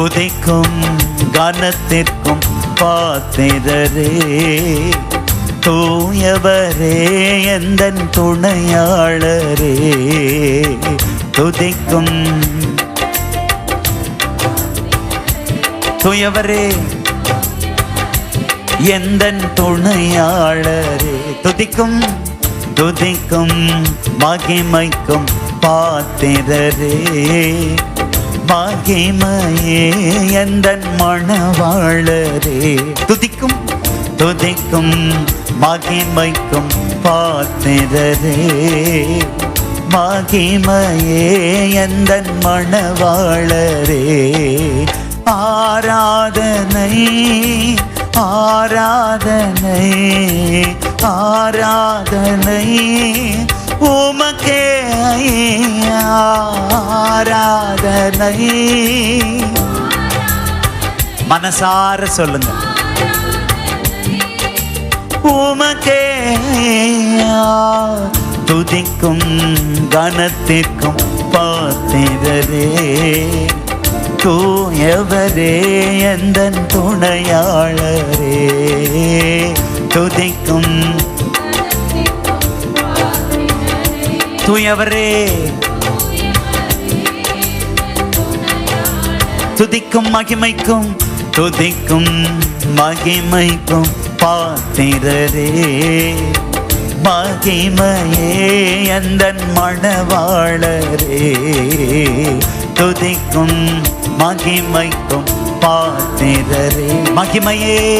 துதிக்கும் கனத்திற்கும் பாத்திரரே. தூயவரே எந்த துணையாளரே. துதிக்கும். துயவரே எந்த துணையாளரே. துதிக்கும் துதிக்கும் மகிமைக்கும் பாத்திரரே. பாக்கியமையே எந்த மணவாளரே. துதிக்கும் துதிக்கும் மகிமைக்கும் பாத்திரரே. மகிமையே எந்த மணவாளரே. ஆராதனை ஆராதனை ஆராதனை உமக்கே ஆராதனை. மனசார சொல்லுங்க. உமக்கே துதிக்கும் கனத்திற்கும் பாத்திரரே. தூயவரே எந்த துணையாளரே. துதிக்கும் தூயவரே. துதிக்கும் மகிமைக்கும் துதிக்கும் மகிமைக்கும் பாத்திரரே. மகிமையே எந்தன் மணவாளரே. துதிக்கும் மகிமைக்கும் பாத்திரரே. மகிமையே.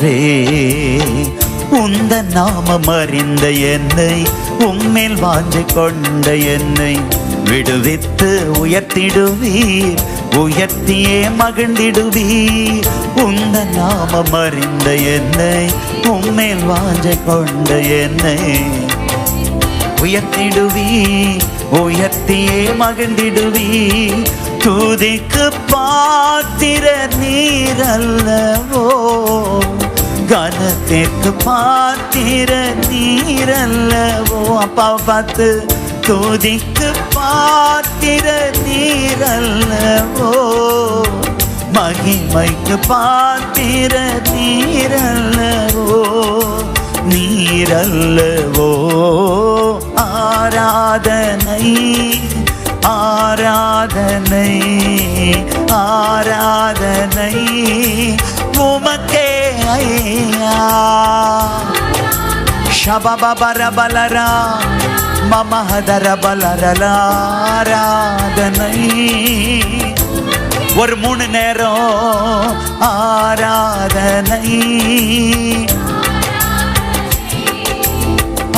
ரே. உந்த நாமம் அறிந்த என்னை உம்மேல் வாஞ்சை கொண்ட என்னை. விடுவித்து உயர்த்திடுவீர் உயர்த்தியே மகிழ்ந்திடுவீர். உந்த நாமம் அறிந்த என்னை உம்மேல் வாஞ்சை கொண்ட என்னை. உயர்த்திடுவீ உயர்த்தியே மகிழ்ந்திடுவீ துதிக்கு பாத்திர நீரல்லவோ? கனத்திற்கு பாத்திர நீரல்லவோ? அப்பாவை பார்த்து துதிக்கு பார்த்திர நீரல்லவோ? மகிமைக்கு பார்த்திர நீரல்லவோ? நீரல்லவோ? ஆராதனை ஆராதனை ஆராதனை. உமக்கே ஐயா ಶಬಬರಬಲರ மமஹதர பலரலாராதனை ஒரு மூணு நேரம் ஆராதனை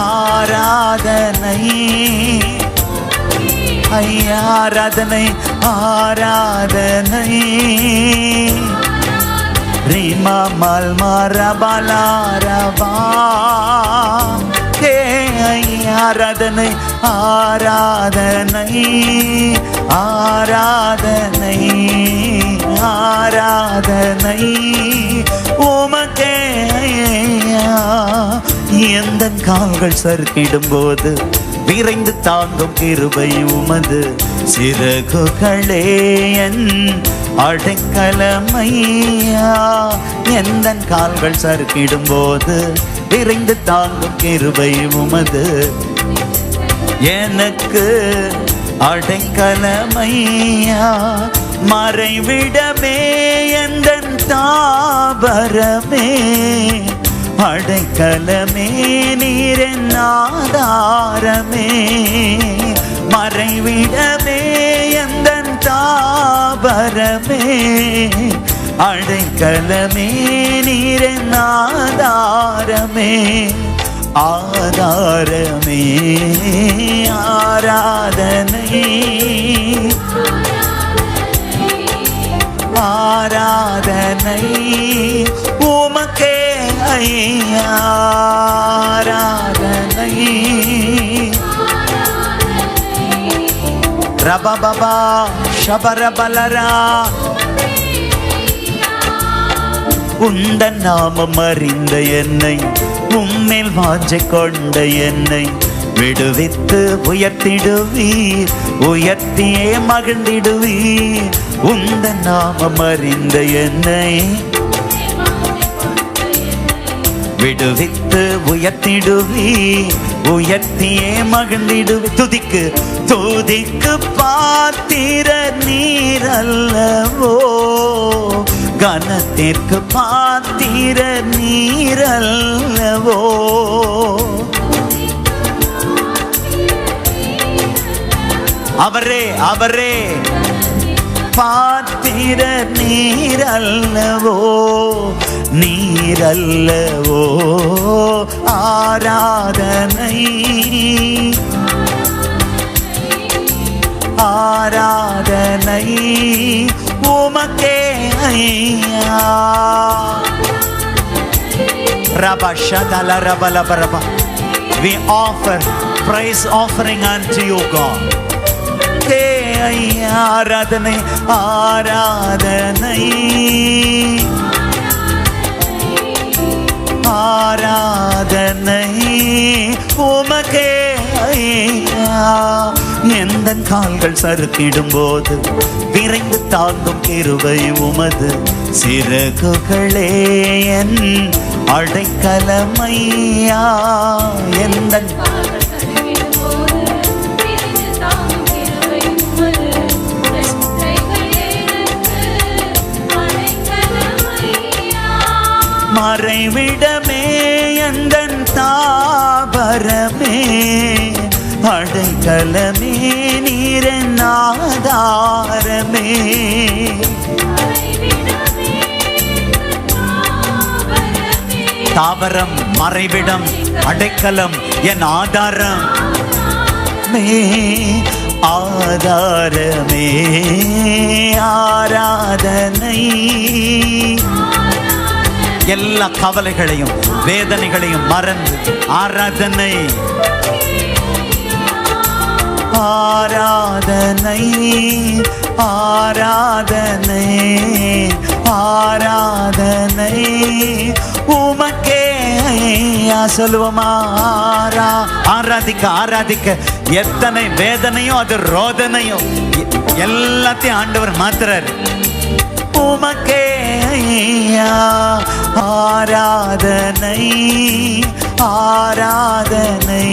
ஆராதனை ஐயா ஆராதனை ஆராதனை ரீமா மல் மரபலாரபா ஹே ஐயா, ஆராதனை ஆராதனை ஆராதனை ஆராதனை உமக்கே எந்த கால்கள் சறுக்கிடும் போது விரைந்து தாங்கும் கிருபை உமது. சிறகுகளே என் அடைக்கலமையா எந்த கால்கள் சறுக்கிடும் போது விரைந்து தாங்கும் கிருபை உமது. எனக்கு அடைக்கலமையா மறைவிடமே எந்த தாபரமே? அடைக்கலமே நீரின் ஆதாரமே. தாபரமே அடைக்கலமே நீரன் ஆதாரமே ஆதாரமே ஆராதனை. ஆராதனை. உமக்கே ஐயா ரபபபா ஷபரபலரா உந்த நாமம் அறிந்த என்னை உம்மேல் வாஞ்சை கொண்ட என்னை விடுவித்து உயர்த்திடுவீர் உயர்த்தியே மகிழ்ந்திடுவீர். உந்த நாமம் அறிந்த என்னை விடுவித்து உயர்த்திடுவி உயர்த்தியே மகிழ்ந்திடுவி துதிக்கு துதிக்கு பாத்திர நீரல்லவோ கனத்திற்கு பாத்திர நீரல்லவோ அவரே அவரே. பாத்திர நீரல்லவோ நீரல்லவோ? ஆராதனை. ஆராதனை. உமக்கே ஐயா. We offer praise offering unto you God. ஆராதனை ஆராதனை. ஆராதனை உமகே ஐயா. எந்த கால்கள் சறுக்கிடும் போது விரைந்து தாங்கும் கிருவை உமது. சிறகுகளே என் அடைக்கலமையா. எந்த மறைவிடமே எந்த தாபரமே? அடைக்கலமே நீரன் ஆதாரமே தாவரம் மறைவிடம் அடைக்கலம் என் ஆதாரம். மே ஆதாரமே ஆராதனை. எல்லா கவலைகளையும் வேதனைகளையும் மறந்து ஆராதனை. ஆராதனை ஆராதனை ஆராதனை. உமக்கே ஐயா சொல்லுவோமா ஆரா ஆராதிக்க ஆராதிக்க. எத்தனை வேதனையும் அது ரோதனையும் எல்லாத்தையும் ஆண்டவர் மாத்துறாரு. உமக்கே ஐயா ஆராதனை ஆராதனை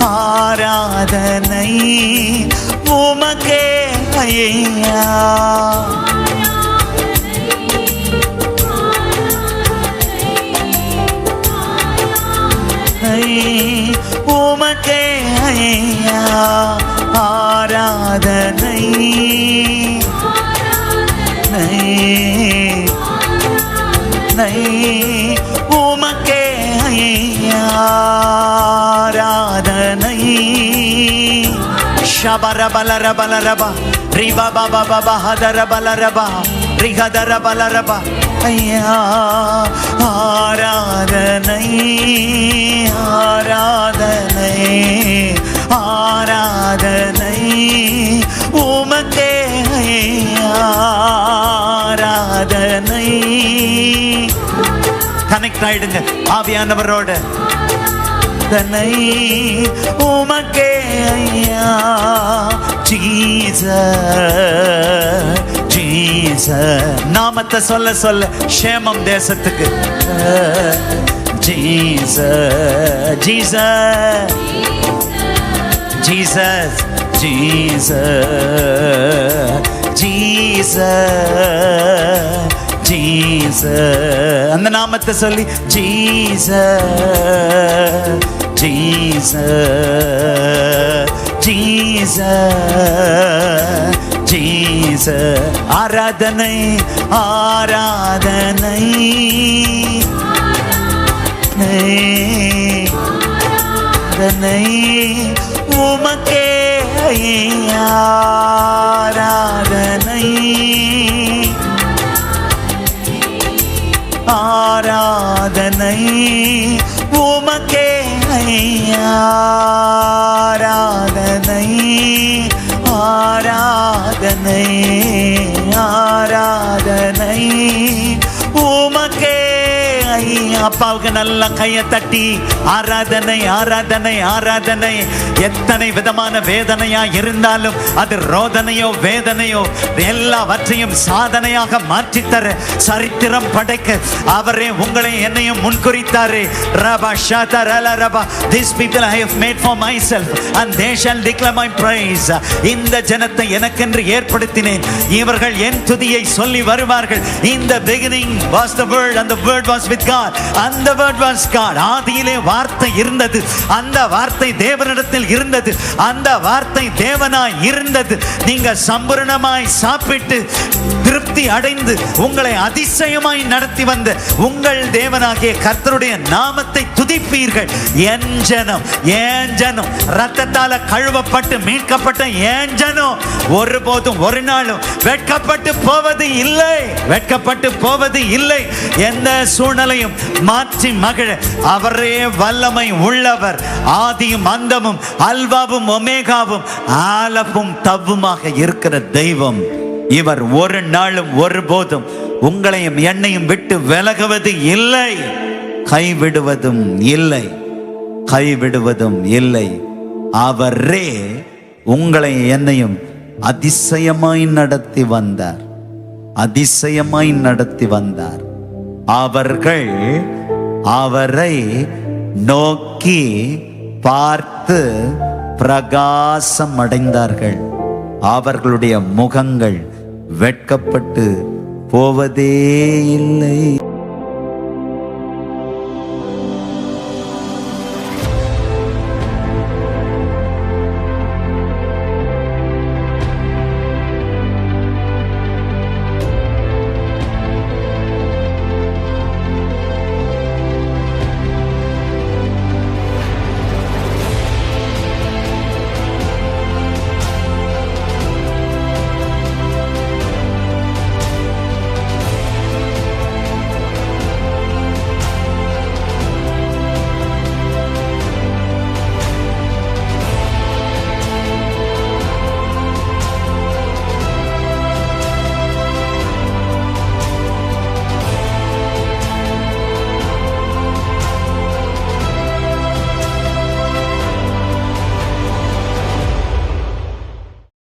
ஆராதனை. உமக்கே ஐயா. உமக்கே ஐயா. ஆராதனை. என்னை உமக்கே ஐயாராதனை ஷபர பலர பலரப ரிப பப பப ஹதர பலரப ரிஹதர பலரப ஐயா ஆராதனை ஆராதனை ஆராதனை. உமக்கே ஐயா கனெக்ட் ஆயிடுங்க. ஆவியானவரோட. தன்னை உமக்கே ஐயா. ஜீச ஜீச நாமத்தை சொல்ல சொல்ல. ஷேமம் தேசத்துக்கு. ஜீச ஜீச ஜீசஸ் ஜீச ஜீச ஜீச அந்த நாமத்தை சொல்லி ஜீச ஜீச ஜீச ஜீச ஆராதனை ஆராதனை. ஆராதனை உமக்கே ஆராதனை. ஆராதனை உமக்கே ஐயாராதனை ஆராதனை. அப்பாவுக்கு நல்ல கையை தட்டி ஆராதனை ஆராதனை ஆராதனை. எத்தனை விதமான வேதனையா இருந்தாலும் அது ரோதனையோ வேதனையோ. எல்லாவற்றையும் சாதனையாக மாற்றித்தர சரித்திரம் படைக்க அவரே உங்களை என்னையும் முன்குறித்தாரு. ரபா ஷாதா ரல ரபா. This people I have made for myself and they shall declare my praise இந்த ஜனத்தை எனக்கென்று ஏற்படுத்தினேன். இவர்கள் என் துதியை சொல்லி வருவார்கள். இந்த beginning was the and and word was with God அந்த வேர்ட் வாஸ் காட் ஆதியிலே வார்த்தை இருந்தது. அந்த வார்த்தை தேவனிடத்தில் இருந்தது. அந்த வார்த்தை தேவனாய் இருந்தது. நீங்க சம்பூரணமாய் சாப்பிட்டு திருப்தி அடைந்து உங்களை அதிசயமாய் நடத்தி வந்த உங்கள் தேவனாகிய கர்த்தருடைய நாமத்தை துதிப்பீர்கள். என் ஜனம் என் ஜனம். ரத்தத்தால கழுவப்பட்டு மீட்கப்பட்ட என் ஜனம். ஒருபோதும் ஒரு நாளும் வெட்கப்பட்டு போவது இல்லை. வெட்கப்பட்டு போவது இல்லை. எந்த சூழ்நிலையும் மாற்றி மகிழ. அவரே வல்லமை உள்ளவர். ஆதியும் அந்தமும் அல்வாவும் ஒமேகாவும் ஆலப்பும் தவ்வுமாக இருக்கிற தெய்வம். இவர் ஒரு நாளும் ஒருபோதும் உங்களையும் என்னையும் விட்டு விலகுவது இல்லை. கைவிடுவதும் இல்லை. கைவிடுவதும் இல்லை. அவரே உங்களை என்னையும் அதிசயமாய் நடத்தி வந்தார். அதிசயமாய் நடத்தி வந்தார். அவர்கள் அவரை நோக்கி பார்த்து பிரகாசம் அடைந்தார்கள் அவர்களுடைய முகங்கள் வெட்கப்பட்டு போவதே இல்லை.